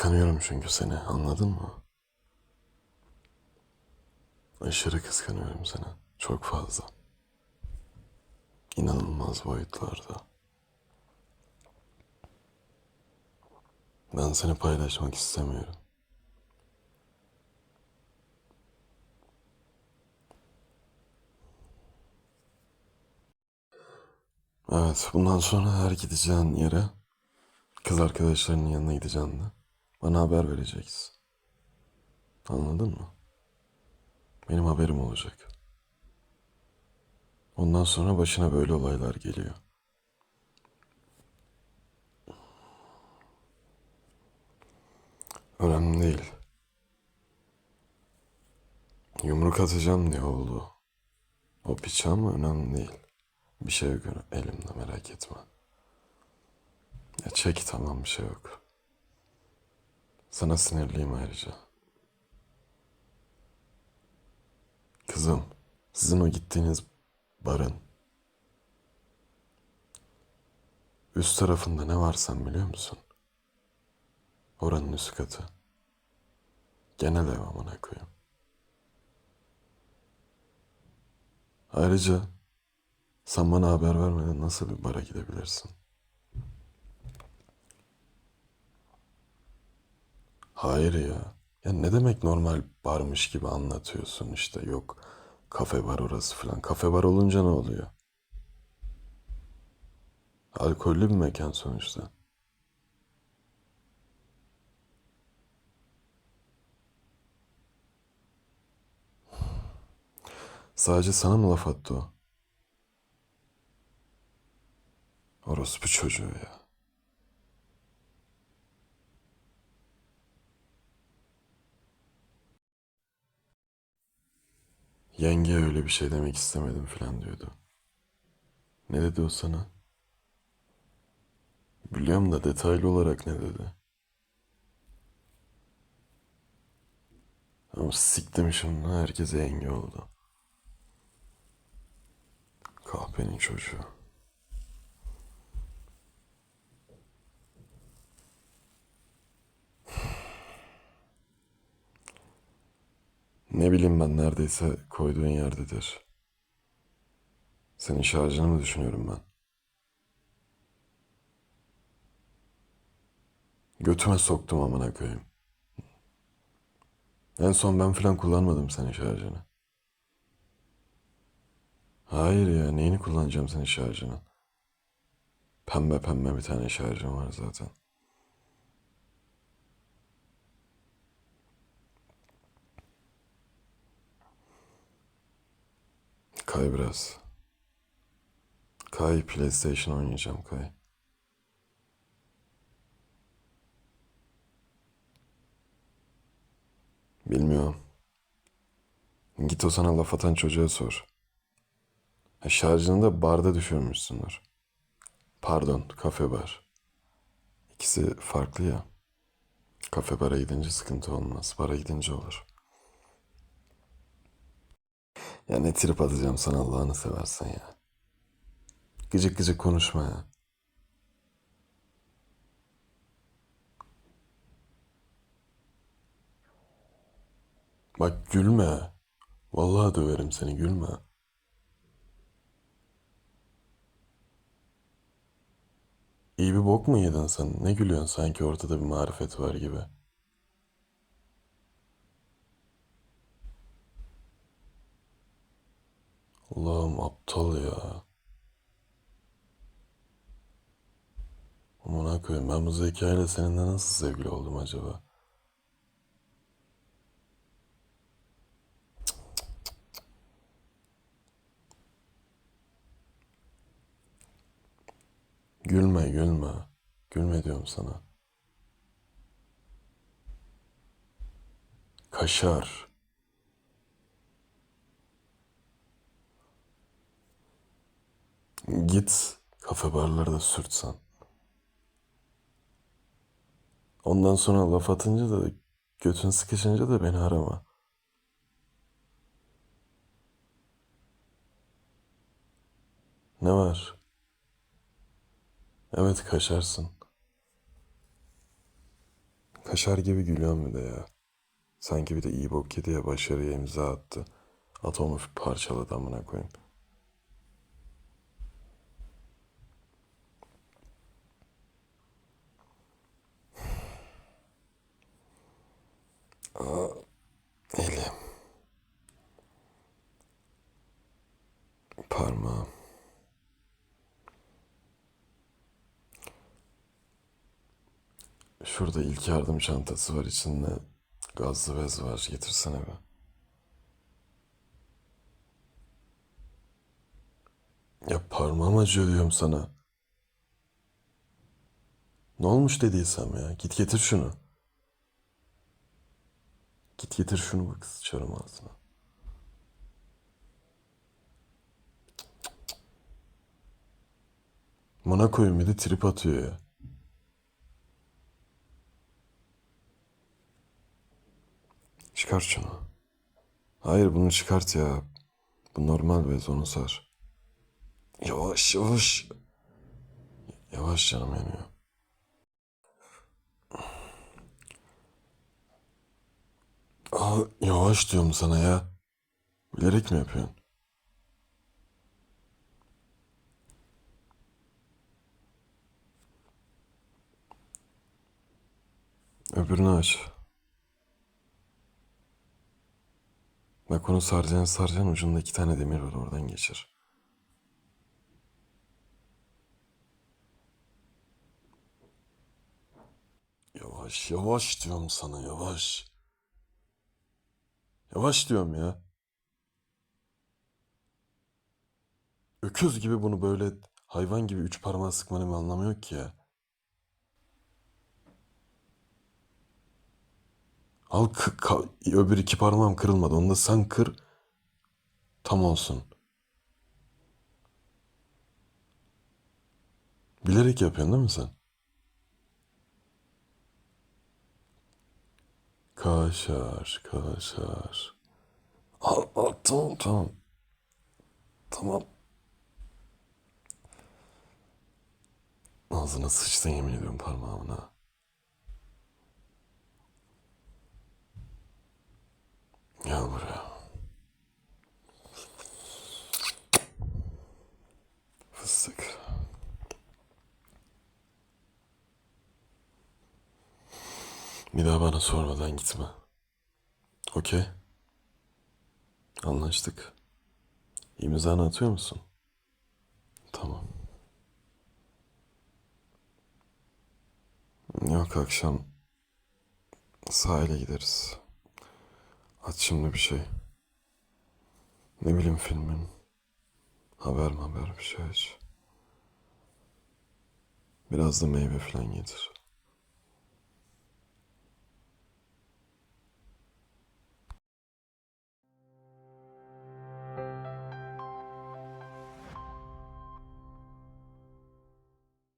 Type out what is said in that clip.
Kıskanıyorum çünkü seni anladın mı? Aşırı kıskanıyorum seni. Çok fazla. İnanılmaz boyutlarda. Ben seni paylaşmak istemiyorum. Evet, bundan sonra her gideceğin yere kız arkadaşlarının yanına gideceğin de bana haber vereceksin. Anladın mı? Benim haberim olacak. Ondan sonra başına böyle olaylar geliyor. Önemli değil. Yumruk atacağım diye oldu. O piç ama önemli değil. Bir şey yok elimde merak etme. Ya çek tamam bir şey yok. Sana sinirliyim ayrıca. Kızım, sizin o gittiğiniz barın üst tarafında ne var sen biliyor musun? Oranın üst katı. Genel ev amına koyayım. Ayrıca sen bana haber vermeden nasıl bir bara gidebilirsin? Hayır ya. Ya ne demek normal barmış gibi anlatıyorsun işte yok kafe bar orası falan. Kafe bar olunca ne oluyor? Alkollü bir mekan sonuçta. Sadece sana mı laf attı o? Orospu çocuğu ya. Yenge öyle bir şey demek istemedim falan diyordu. Ne dedi o sana? Biliyorum da detaylı olarak ne dedi? Ama siktim şimdi herkese yenge oldu. Kahpenin çocuğu. Ne bileyim ben neredeyse koyduğun yerdedir. Senin şarjını mı düşünüyorum ben? Götüme soktum amına koyayım. En son ben falan kullanmadım senin şarjını. Hayır ya neyini kullanacağım senin şarjını? Pembe pembe bir tane şarjım var zaten. Kay biraz. Kay PlayStation oynayacağım kay. Bilmiyorum. Git o sana laf atan çocuğa sor. Ha, şarjını da barda düşürmüşsündür. Pardon, kafe bar. İkisi farklı ya. Kafe bara gidince sıkıntı olmaz. Bara gidince olur. Ya ne trip atacağım sana Allah'ını seversen ya. Gıcık gıcık konuşma ya. Bak gülme. Vallahi döverim seni gülme. İyi bir bok mu yedin sen? Ne gülüyorsun sanki ortada bir marifet var gibi. Allah'ım aptal ya. Amına koyayım ben bu zekayla seninle nasıl sevgili oldum acaba? Gülme gülme. Gülme diyorum sana. Kaşar. Git kafe barlarda sürtsen. Ondan sonra laf atınca da götün sıkışınca da beni arama. Ne var? Evet kaşarsın. Kaşar gibi gülüyorum bir de ya. Sanki bir de iyi bok yedi ya başarıya imza attı. Atomu parçaladı amına koyayım. Aa, elim. Parmağım. Şurada ilk yardım çantası var içinde. Gazlı bez var. Getirsene be. Ya parmağım acıyor diyorum sana. Ne olmuş dediysem ya. Git getir şunu. Git getir şunu bak sıçarım ağzına. Bana koyun bir de trip atıyor ya. Çıkar şunu. Hayır bunu çıkart ya. Bu normal bez onu sar. Yavaş yavaş. Yavaş canım yanıyor. Aa, yavaş diyorum sana ya. Bilerek mi yapıyorsun? Öbürünü aç. Bak onu saracaksın saracaksın ucunda iki tane demir var oradan geçir. Yavaş yavaş diyorum sana yavaş. Yavaş diyorum ya. Öküz gibi bunu böyle hayvan gibi üç parmağı sıkmanın bir anlamı yok ki ya. Al ka- öbür iki parmağım kırılmadı. Onu da sen kır. Tam olsun. Bilerek yapıyorsun değil mi sen? Kaşar, kaşar. Al, al, tamam, tamam. Tamam. Ağzına sıçtın yemin ediyorum parmağımına. Gel buraya. Fıstık. Bir daha bana sormadan gitme. Okey. Anlaştık. İmzanı atıyor musun? Tamam. Yok akşam sahile gideriz. Aç şimdi bir şey. Ne bileyim filmin. Haber mi haber bir şey aç. Biraz da meyve falan getir.